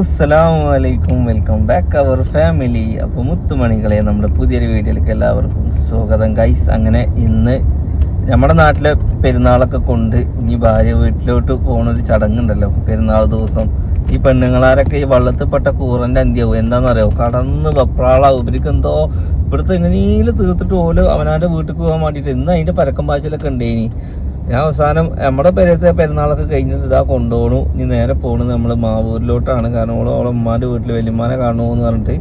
അസ്സലാമു അലൈക്കും welcome back അവർ family അപ്പോൾ മുത്തുമണികളെ നമ്മുടെ പുതിയൊരു വീഡിയോയിലേക്ക് എല്ലാവർക്കും സ്വാഗതം. ഗൈസ് അങ്ങനെ ഇന്ന് നമ്മുടെ നാട്ടിലെ പെരുന്നാളൊക്കെ കൊണ്ട് ഇനി ഭാര്യ വീട്ടിലോട്ട് പോണൊരു ചടങ്ങുണ്ടല്ലോ. പെരുന്നാൾ ദിവസം ഈ പെണ്ണുങ്ങളാരൊക്കെ ഈ വള്ളത്തിൽപ്പെട്ട കൂറന്റെ അന്ത്യവും. എന്താണെന്നറിയോ കടന്ന് വപ്രാളാവും. ഇവർക്ക് എന്തോ ഇവിടുത്തെ എങ്ങനെയും തീർത്തിട്ട് പോലും അവനാന്റെ വീട്ടിൽ പോകാൻ വേണ്ടിയിട്ട് ഇന്ന് അതിന്റെ പരക്കം പാച്ചിലൊക്കെ ഉണ്ടേനി. ഞാൻ അവസാനം നമ്മുടെ പെരത്തെ പെരുന്നാളൊക്കെ കഴിഞ്ഞിട്ട് ഇതാ കൊണ്ടുപോകണു ഇനി നേരെ പോണത് നമ്മൾ മാവൂരിലോട്ടാണ്. കാരണം ഓളെ ഓളെ ഉമ്മാന്റെ വീട്ടിൽ വലിയമ്മാനെ കാണുമെന്ന് പറഞ്ഞിട്ട്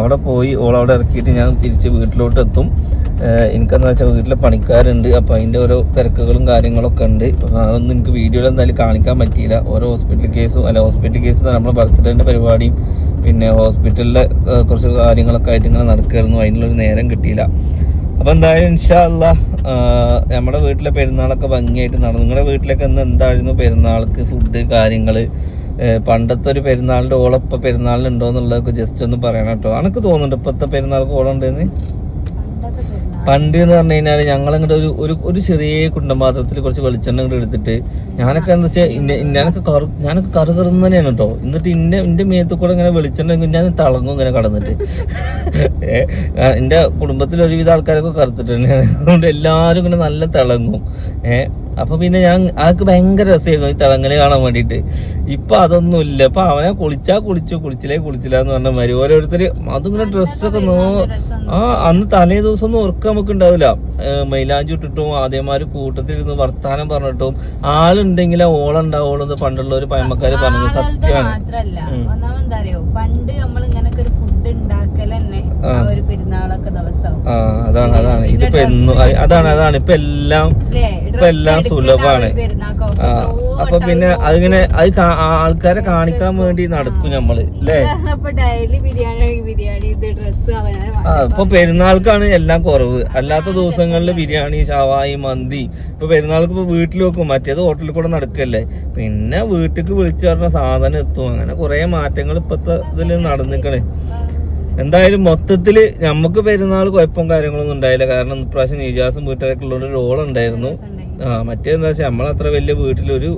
അവിടെ പോയി ഓൾ അവിടെ ഇറക്കിയിട്ട് ഞാൻ തിരിച്ച് വീട്ടിലോട്ട് എത്തും എനിക്കെന്താ വെച്ചാൽ വീട്ടിലെ പണിക്കാരുണ്ട്. അപ്പോൾ അതിന്റെ ഓരോ തിരക്കുകളും കാര്യങ്ങളൊക്കെ ഉണ്ട്. അതൊന്നും എനിക്ക് വീഡിയോയിൽ എന്തായാലും കാണിക്കാൻ പറ്റിയില്ല. ഓരോ ഹോസ്പിറ്റൽ കേസും അല്ല ഹോസ്പിറ്റൽ കേസ് നമ്മുടെ ബർത്ത്ഡേന്റെ പരിപാടിയും പിന്നെ ഹോസ്പിറ്റലിലെ കുറച്ച് കാര്യങ്ങളൊക്കെ ആയിട്ട് ഇങ്ങനെ നടക്കുമായിരുന്നു അതിനുള്ളൊരു നേരം കിട്ടിയില്ല. അപ്പോൾ എന്തായാലും ഇൻഷാല്ല നമ്മുടെ വീട്ടിലെ പെരുന്നാളൊക്കെ ഭംഗിയായിട്ട് നടന്നു. നിങ്ങളുടെ വീട്ടിലൊക്കെ ഇന്ന് എന്തായിരുന്നു പെരുന്നാൾക്ക് ഫുഡ് കാര്യങ്ങൾ പണ്ടത്തെ ഒരു പെരുന്നാളിന്റെ ഓളം ഇപ്പോൾ പെരുന്നാളിനുണ്ടോ എന്നുള്ളതൊക്കെ ജസ്റ്റ് ഒന്ന് പറയണം കേട്ടോ. എനിക്ക് തോന്നുന്നുണ്ട് ഇപ്പോഴത്തെ പെരുന്നാൾക്ക് ഓളം ഉണ്ടെന്ന് പണ്ട് എന്ന് പറഞ്ഞു കഴിഞ്ഞാൽ ഞങ്ങളങ്ങോട്ട് ഒരു ഒരു ഒരു ചെറിയ കുണ്ടപാത്രത്തിൽ കുറച്ച് വെളിച്ചെണ്ണ ഇങ്ങോട്ട് എടുത്തിട്ട് ഞാനൊക്കെ എന്താ വെച്ചാൽ ഞാനൊക്കെ കറു ഞാനൊക്കെ കറു കറുന്നതന്നെയാണ് കേട്ടോ. എന്നിട്ട് എന്റെ എന്റെ മേത്ത് കൂടെ ഇങ്ങനെ വെളിച്ചെണ്ണ ഞാൻ തിളങ്ങും ഇങ്ങനെ കടന്നിട്ട്. എന്റെ കുടുംബത്തിൽ ഒരുവിധ ആൾക്കാരൊക്കെ കറുത്തിട്ട് തന്നെയാണ്. അതുകൊണ്ട് എല്ലാവരും ഇങ്ങനെ നല്ല തിളങ്ങും. ഏഹ് അപ്പൊ പിന്നെ ഞാൻ ആൾക്ക് ഭയങ്കര രസമായിരുന്നു ഈ തിളങ്ങൽ കാണാൻ വേണ്ടിയിട്ട്. ഇപ്പൊ അതൊന്നും ഇല്ല അപ്പൊ അവനെ കുളിച്ചാ കുളിച്ചു കുളിച്ചില്ലേ കുളിച്ചില്ല എന്ന് പറഞ്ഞ മാതിരി ഓരോരുത്തര് അതിങ്ങനെ ഡ്രസ്സൊക്കെ നോ ആ അന്ന് തലേ ദിവസം ഒന്നും ഉറക്കം നമുക്ക് ഉണ്ടാവില്ല മൈലാഞ്ചി ഇട്ടിട്ടും ആദ്യമാര് കൂട്ടത്തിലിരുന്ന് വർത്താനം പറഞ്ഞിട്ടും ആളുണ്ടെങ്കിലേ ഓളുണ്ടാവുള്ളൂ പണ്ടുള്ള ഒരു പയമക്കാര് പറഞ്ഞത് സത്യമാണ്. പണ്ട് നമ്മൾ ഇങ്ങനൊക്കെ ഒരു ഫുഡ് ഉണ്ടാക്കൽ തന്നെ ആ. ആ ഒരു പെരുന്നാളൊക്കെ ദിവസവും ആ അതാണ് അതാണ്. പിന്നെ ഇതിപ്പോ എന്നും അതാണ് അതാണ്. ഇപ്പൊ എല്ലാം ഇപ്പൊ എല്ലാം സുലഭമാണ്. അപ്പൊ പിന്നെ അതിങ്ങനെ അത് ആൾക്കാരെ കാണിക്കാൻ വേണ്ടി നടക്കും നമ്മൾ അല്ലേ ഇപ്പൊ പെരുന്നാൾക്കാണ് എല്ലാം കുറവ്. അല്ലാത്ത ദിവസങ്ങളിൽ ബിരിയാണി ഷവായി മന്തി. ഇപ്പൊ പെരുന്നാൾക്ക് ഇപ്പൊ വീട്ടിൽ വെക്കും. മറ്റേത് ഹോട്ടലിൽ കൂടെ നടക്കല്ലേ? പിന്നെ വീട്ടിക്ക് വിളിച്ചു പറഞ്ഞ സാധനം എത്തും. അങ്ങനെ കുറെ മാറ്റങ്ങൾ ഇപ്പത്തെ ഇതിൽ നടന്നിക്കണേ. എന്തായാലും മൊത്തത്തിൽ നമുക്ക് പെരുന്നാൾ കുഴപ്പം കാര്യങ്ങളൊന്നും ഉണ്ടായില്ല. കാരണം ഇപ്രാവശ്യം നീജാസും വീട്ടുകാരൊക്കെ ഉള്ള ഒരു റോൾ ഉണ്ടായിരുന്നു. ആ മറ്റേന്ന് വെച്ചാൽ നമ്മളത്ര വലിയ വീട്ടിലൊരു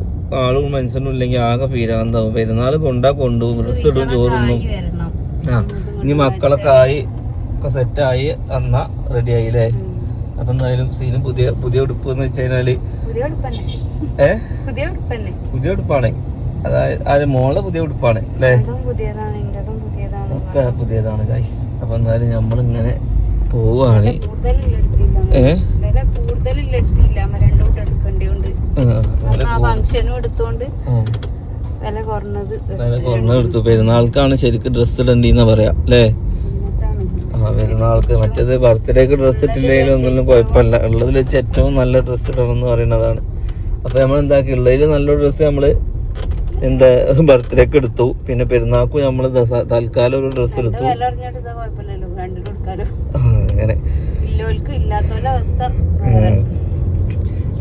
ആളും മനുഷ്യനും ഇല്ലെങ്കിൽ ആകെ പീരാന്താവും പെരുന്നാൾ കൊണ്ടാ കൊണ്ടുപോകും. ഡ്രസ് ഇടും ചോറുന്നു ആ ഇനി മക്കളൊക്കെ ആയി ഒക്കെ സെറ്റായി എന്നാ റെഡി ആയില്ലേ? അപ്പൊ എന്തായാലും സീനും പുതിയ പുതിയ ഉടുപ്പ് എന്ന് വെച്ച് കഴിഞ്ഞാൽ ഏ? പുതിയ ഉടുപ്പാണ്. അതായത് ആ മോളെ പുതിയ ഉടുപ്പാണ് അല്ലേ? ഒക്കെ പുതിയതാണ് ഗൈസ് അപ്പൊ എന്തായാലും നമ്മളിങ്ങനെ പോവാണ് ഏ? വില കുറഞ്ഞത് എടുത്തു പെരുന്നാൾക്കാണ് ശരിക്കും ഡ്രസ്സ് ഇടണ്ടിന്നാ പറയാ അല്ലേ. ആ പെരുന്നാൾക്ക് മറ്റേത് ബർത്ത്ഡേക്ക് ഡ്രസ്സ് ഇട്ടില്ലെങ്കിലും ഒന്നും കുഴപ്പമില്ല. ഉള്ളതിൽ വെച്ച് ഏറ്റവും നല്ല ഡ്രസ്സ് ഇടണം എന്ന് പറയുന്നതാണ്. അപ്പൊ നമ്മൾ എന്താക്കി ഉള്ളതിൽ നല്ല ഡ്രസ്സ് നമ്മൾ എന്താ ബർത്ത്ഡേക്ക് എടുത്തു. പിന്നെ പെരുന്നാക്കും നമ്മൾ തൽക്കാലം ഒരു ഡ്രസ്സ് എടുത്തു. അങ്ങനെ.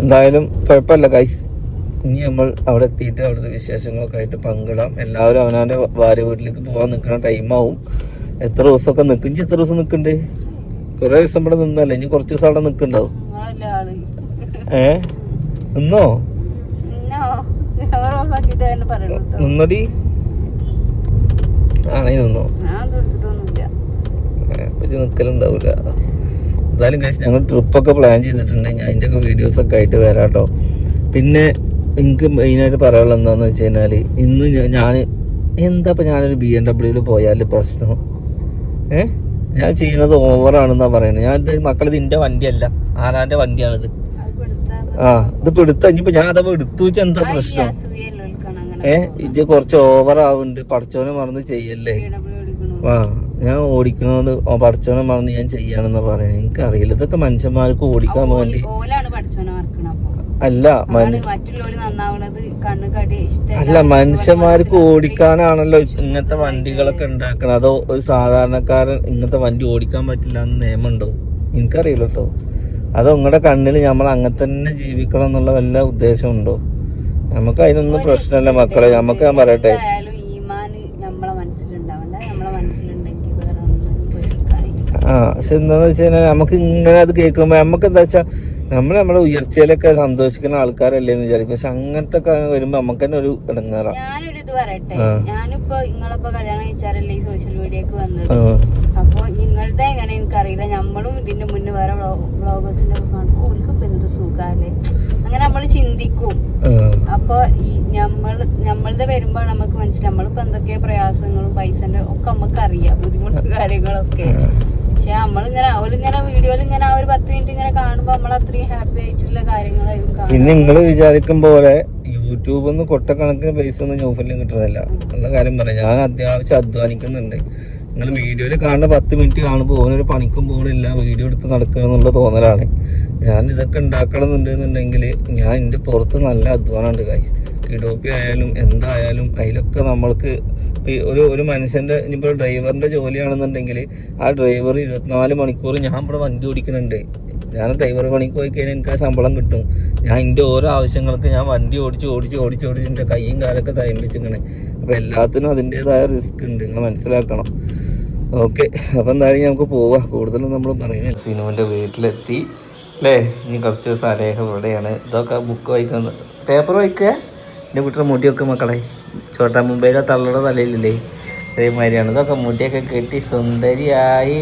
എന്തായാലും കുഴപ്പമില്ല ഗൈസ് ഇനി നമ്മൾ അവിടെ എത്തിയിട്ട് അവിടുത്തെ വിശേഷങ്ങളൊക്കെ ആയിട്ട് പങ്കിടാം. എല്ലാവരും അവനവന്റെ ഭാര്യ വീട്ടിലേക്ക് പോകാൻ നിൽക്കുന്ന ടൈമാവും എത്ര ദിവസമൊക്കെ നിൽക്കും ഇനി എത്ര ദിവസം നിൽക്കണ്ടേ കുറേ ദിവസം ഇവിടെ നിന്നല്ലേ? ഇനി കുറച്ച് ദിവസം അവിടെ നിൽക്കണ്ടാവും ഏ? നിന്നോ? ഇന്നോ അവർ ഓഫാക്കിട്ട് തന്നെ കേട്ടോ. നിന്നടി? ആണേ നിന്നോ? ഞാൻ തീർത്തിട്ടൊന്നുമില്ല പറ്റി നിൽക്കലുണ്ടാവില്ല എന്തായാലും കഴിച്ച് ഞങ്ങൾ ട്രിപ്പൊക്കെ പ്ലാൻ ചെയ്തിട്ടുണ്ട്. ഞാൻ അതിന്റെ ഒക്കെ വീഡിയോസൊക്കെ ആയിട്ട് വരാം കേട്ടോ. പിന്നെ എനിക്ക് മെയിനായിട്ട് പറയാനുള്ള എന്താണെന്ന് വെച്ച് കഴിഞ്ഞാൽ ഇന്ന് ഞാൻ എന്താ ഇപ്പം ഞാനൊരു ബി എം ഡബ്ല്യൂവിൽ പോയാൽ പ്രശ്നം? ഏ? ഞാൻ ചെയ്യുന്നത് ഓവറാണെന്നാണ് പറയുന്നത്. ഞാൻ മക്കളിത് എന്റെ വണ്ടിയല്ല. ആരാന്റെ വണ്ടിയാണിത്? ആ ഇത് എടുത്ത? ഇനിയിപ്പോ ഞാൻ അഥവാ എടുത്തു വെച്ചാൽ എന്താ പ്രശ്നം? ഏ ഇത് കുറച്ച് ഓവർ ആവുന്നുണ്ട് പഠിച്ചോനെ മറന്ന് ചെയ്യല്ലേ? ആ ഞാൻ ഓടിക്കണോണ്ട് പഠിച്ചോനെ മറന്ന് ഞാൻ ചെയ്യാണെന്ന് പറയുന്നത്. എനിക്കറിയില്ല. ഇതൊക്കെ മനുഷ്യന്മാർക്ക് ഓടിക്കാൻ വേണ്ടി. അല്ല അല്ല മനുഷ്യന്മാർക്ക് ഓടിക്കാനാണല്ലോ ഇങ്ങനത്തെ വണ്ടികളൊക്കെ ഉണ്ടാക്കണം അതോ ഒരു സാധാരണക്കാരൻ ഇങ്ങനത്തെ വണ്ടി ഓടിക്കാൻ പറ്റില്ല എന്ന് നിയമമുണ്ടോ? എനിക്കറിയില്ല കേട്ടോ അതോ നിങ്ങളുടെ കണ്ണിൽ നമ്മൾ അങ്ങനെ തന്നെ ജീവിക്കണം എന്നുള്ള വല്ല ഉദ്ദേശമുണ്ടോ? നമുക്ക് അതിനൊന്നും പ്രശ്നമല്ല മക്കളെ. നമുക്ക് ഞാൻ പറയട്ടെ. ആ പക്ഷെ എന്താന്ന് വെച്ച് കഴിഞ്ഞാൽ നമുക്ക് ഇങ്ങനെ അത് കേൾക്കുമ്പോൾ നമുക്ക് എന്താ വെച്ചാൽ നമ്മൾ നമ്മുടെ ഉയർച്ചയിലൊക്കെ സന്തോഷിക്കുന്ന ആൾക്കാരല്ലേ എന്ന് വിചാരിക്കും. പക്ഷെ അങ്ങനത്തെ വരുമ്പോ നമുക്ക് തന്നെ ഒരു ഇടങ്ങാറ. ഞാനൊരു ഇത് പറയട്ടെ. ഞാനിപ്പോ നിങ്ങളിപ്പോ കല്യാണം കഴിച്ചാറല്ലേ ഈ സോഷ്യൽ മീഡിയക്ക് വന്നത്. അപ്പൊ നിങ്ങളുടെ എങ്ങനെ എനിക്കറിയില്ല. നമ്മളും ഇതിന്റെ മുന്നേ വേറെ വ്ളോഗേഴ്സിന്റെ ഒക്കെ കാണുമ്പോ ഓർക്ക് ഇപ്പൊ എന്ത് സുഖാല്ലേ? അങ്ങനെ നമ്മൾ ചിന്തിക്കും. അപ്പൊ ഈ നമ്മൾ നമ്മളുടെ വരുമ്പോ നമുക്ക് മനസ്സിലാവും നമ്മളിപ്പോ എന്തൊക്കെ പ്രയാസങ്ങളും പൈസന്റെ ഒക്കെ നമുക്ക് അറിയാം ബുദ്ധിമുട്ടും കാര്യങ്ങളൊക്കെ. പക്ഷെ നമ്മളിങ്ങനെ അവരിങ്ങനെ വീഡിയോയിൽ ഇങ്ങനെ ആ ഒരു പത്ത് മിനിറ്റ് ഇങ്ങനെ കാണുമ്പോ നമ്മൾ അത്രയും ഹാപ്പി ആയിട്ടുള്ള കാര്യങ്ങളായിരിക്കും പിന്നെ നിങ്ങൾ വിചാരിക്കും പോലെ യൂട്യൂബിൽ നിന്ന് കൊട്ടക്കണക്കിന് പൈസ ഒന്നും ന്യൂഫിലും കിട്ടുന്നില്ല എന്നുള്ള കാര്യം പറയാം. ഞാൻ അത്യാവശ്യം അധ്വാനിക്കുന്നുണ്ട്. നിങ്ങൾ വീഡിയോയിൽ കാണുന്ന പത്ത് മിനിറ്റ് കാണുമ്പോൾ ഓനൊരു പണിക്കും പോകണില്ല വീഡിയോ എടുത്ത് നടക്കുക എന്നുള്ള തോന്നലാണ്. ഞാൻ ഇതൊക്കെ ഉണ്ടാക്കണമെന്നുണ്ടെന്നുണ്ടെങ്കിൽ ഞാൻ എന്റെ പുറത്ത് നല്ല അധ്വാനമുണ്ട് കാശ് കിഡോപ്പി ആയാലും എന്തായാലും അതിലൊക്കെ നമ്മൾക്ക് ഒരു ഒരു മനുഷ്യന്റെ ഇനിയിപ്പോൾ ഡ്രൈവറിന്റെ ജോലിയാണെന്നുണ്ടെങ്കിൽ ആ ഡ്രൈവർ ഇരുപത്തിനാല് മണിക്കൂർ ഞാൻ ഇവിടെ വണ്ടി ഓടിക്കുന്നുണ്ട്. ഞാൻ ഡ്രൈവർ പണിക്ക് പോയി കഴിഞ്ഞാൽ എനിക്ക് ശമ്പളം കിട്ടും. ഞാൻ എന്റെ ഓരോ ആവശ്യങ്ങൾക്ക് ഞാൻ വണ്ടി ഓടിച്ച് ഓടിച്ച് ഓടിച്ച് ഓടിച്ച് എന്റെ കൈയും കാലൊക്കെ തയമ്പിച്ചിങ്ങനെ അപ്പോൾ എല്ലാത്തിനും അതിന്റേതായ റിസ്ക് ഉണ്ട്. നിങ്ങൾ മനസ്സിലാക്കണം. ഓക്കെ അപ്പോൾ എന്തായാലും നമുക്ക് പോവാം. കൂടുതലും നമ്മൾ പറയുന്നത് സിനുവിന്റെ വീട്ടിലെത്തി. അല്ലേ ഇനി കുറച്ച് ദിവസം അലേഹം ഇവിടെയാണ്. ഇതൊക്കെ ബുക്ക് വായിക്കുന്നത് പേപ്പർ വായിക്കുക എന്റെ കുട്ടിയുടെ മുടിയൊക്കെ മക്കളെ ചോട്ടാ മുംബൈയിലെ തള്ളയുടെ തലയിലില്ലേ? അതേമാതിരിയാണ്. ഇതൊക്കെ മുടിയൊക്കെ കെട്ടി സുന്ദരിയായി.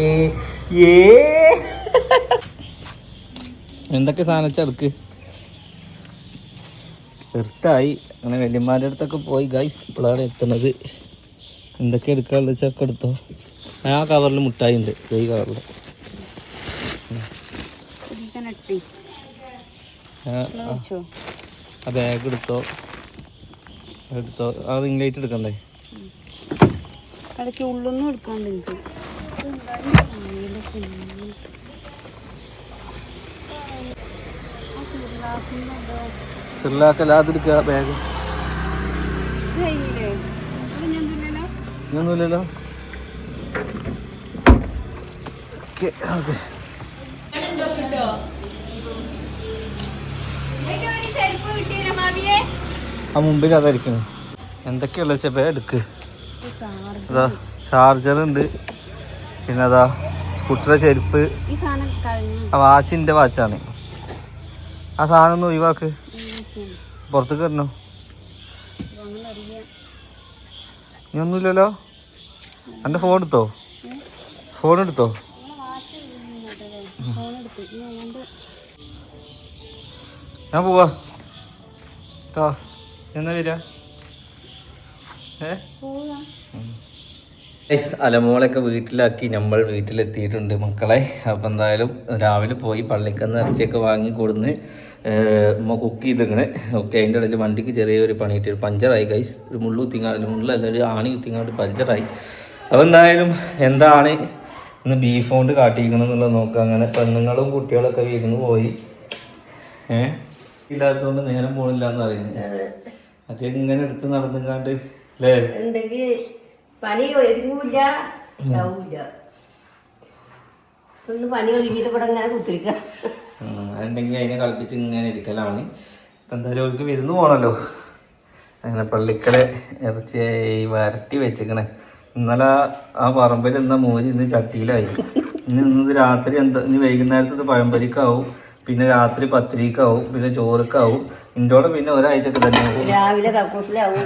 ഏ? എന്തൊക്കെ സാധനം ചെറുക്ക് തീർച്ചയായി അങ്ങനെ വല്യമാരുടെ അടുത്തൊക്കെ പോയി ഗൈസ് ഇപ്പോഴാണ് എത്തുന്നത്. എന്തൊക്കെ എടുക്കാനുള്ള ചക്ക എടുത്തോ. ആ കവറിൽ മുട്ടായി ഉണ്ട്. ഈ കവറിൽ ആ ബാഗ് എടുത്തോ. എടുത്തോ? ആ റിംഗ് എടുക്കണ്ടേ? ഇടയ്ക്ക് ഉള്ളൊന്നും എടുക്കാണ്ട് എനിക്ക് സിറിലാക്കല്ല അതെടുക്കുക ബാഗ് ഇതൊന്നുമില്ലല്ലോ ഓക്കെ ഓക്കെ. ആ മുമ്പിൽ അതായിരിക്കും എന്തൊക്കെയുള്ള വെച്ചാൽ എടുക്ക്. അതാ ചാർജർ ഉണ്ട്. പിന്നെ അതാ സ്കൂട്ടറെ ചെരുപ്പ്. ആ വാച്ചിന്റെ വാച്ചാണ്. ആ സാധനം ഒന്ന് ഒഴിവാക്ക്. പുറത്തേക്ക് വരണോ? ഇനി ഒന്നുമില്ലല്ലോ എന്റെ ഫോൺ എടുത്തോ? ഫോൺ എടുത്ത്? ഞാൻ പോവാ. കേട്ടോ എന്നാ വരിക? അലമോളൊക്കെ വീട്ടിലാക്കി നമ്മൾ വീട്ടിലെത്തിയിട്ടുണ്ട് മക്കളെ. അപ്പം എന്തായാലും രാവിലെ പോയി പള്ളിക്കന്ന് ഇറച്ചിയൊക്കെ വാങ്ങി കൊടുന്ന് ഉമ്മ കുക്ക് ചെയ്തിങ്ങനെ ഓക്കെ അതിന്റെ ഇടയിൽ വണ്ടിക്ക് ചെറിയൊരു പണിയിട്ട് പഞ്ചറായി കൈസ് ഒരു മുള്ളു കുത്തിങ്ങാണ്ട് മുള്ളല്ല ഒരു ആണി കുത്തിങ്ങാണ്ട് പഞ്ചറായി. അപ്പം എന്തായാലും എന്താണ് ഇന്ന് ബീഫ് കൊണ്ട് കാട്ടിയിരിക്കണം എന്നുള്ളത് നോക്കുക അങ്ങനെ പെണ്ണുങ്ങളും കുട്ടികളൊക്കെ വിരുന്ന് പോയി. ഏഹ് ഇല്ലാത്തതുകൊണ്ട് നേരം പോണില്ല എന്ന് പറയുന്നത് മറ്റേ ഇങ്ങനെ എടുത്ത് നടന്നുങ്ങാണ്ട്? അല്ലേ? ഉണ്ടെങ്കിൽ പണി ഇതാവൂല ഒന്ന് പണി കഴിഞ്ഞിട്ട് ഇവിടെ ഇങ്ങനെ കുത്തിരിക്ക. അതുണ്ടെങ്കിൽ അതിനെ കളിപ്പിച്ച് ഇങ്ങനെ ഇരിക്കലാണ്. ഇപ്പം എന്തായാലും അവർക്ക് വിരുന്ന് പോണല്ലോ. അങ്ങനെ പള്ളിക്കലെ ഇറച്ചിയായി വരട്ടി വെച്ചിക്കണേ. ഇന്നലെ ആ പറമ്പിൽ നിന്ന മോര് ഇന്ന് ചട്ടിയിലായി. ഇന്ന് ഇന്നത് രാത്രി എന്താ ഇനി വൈകുന്നേരത്തത് പഴംപരിക്കാവും. പിന്നെ രാത്രി പത്തിരിക്കാവും പിന്നെ ചോറക്കാവും. ഇന്റോടെ പിന്നെ ഒരാഴ്ചക്ക് തന്നെ ആവും. രാവിലെ കക്കൂസിലാവും.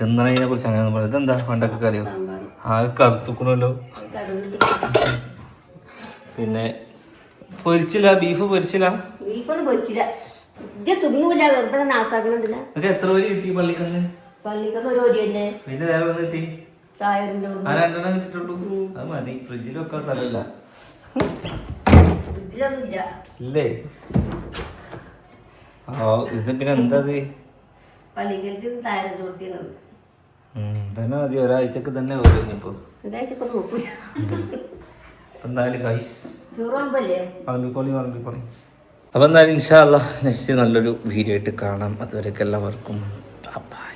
തിന്നണതിനെ കുറിച്ച് അങ്ങനെ പറയുന്നത് ഇതെന്താ പണ്ടൊക്കെ അറിയോ? ആകെ കറുത്തുക്കണല്ലോ. പിന്നെ പൊരിച്ചില്ല ബീഫ് പൊരിച്ചില്ല? ബീഫൊന്നും പൊരിച്ചില്ല. തിന്നൂല വെറുതെ നാസാക്കണതില്ല എത്ര പേര് കിട്ടി പള്ളിക്കന്ന്? പള്ളിക്കൊക്കെ ഒരു ഒരി തന്നെ. പിന്നെ വേറെ ഒന്ന് കിട്ടി? ആ രണ്ടെണ്ണം കിട്ടിട്ടുള്ളൂ അത് മതി. ഫ്രിഡ്ജിൽ വെക്കാൻ സ്ഥലമില്ല. ഇല്ല. ആ ഇത് പിന്നെ എന്താ തന്നെ മതി. ഒരാഴ്ചക്ക് തന്നെ വരും ഇപ്പൊ. ഒരാഴ്ചക്ക് നോക്കൂല. എന്തായാലും കൈസ് ചോറ് കൊമ്പല്ലേ വളമ്പിക്കോളി വളമ്പിക്കോളി അപ്പോൾ എന്തായാലും ഇൻഷാല്ല നെക്സ്റ്റ് നല്ലൊരു വീഡിയോ ആയിട്ട് കാണാം. അതുവരെയൊക്കെ എല്ലാവർക്കും ബൈ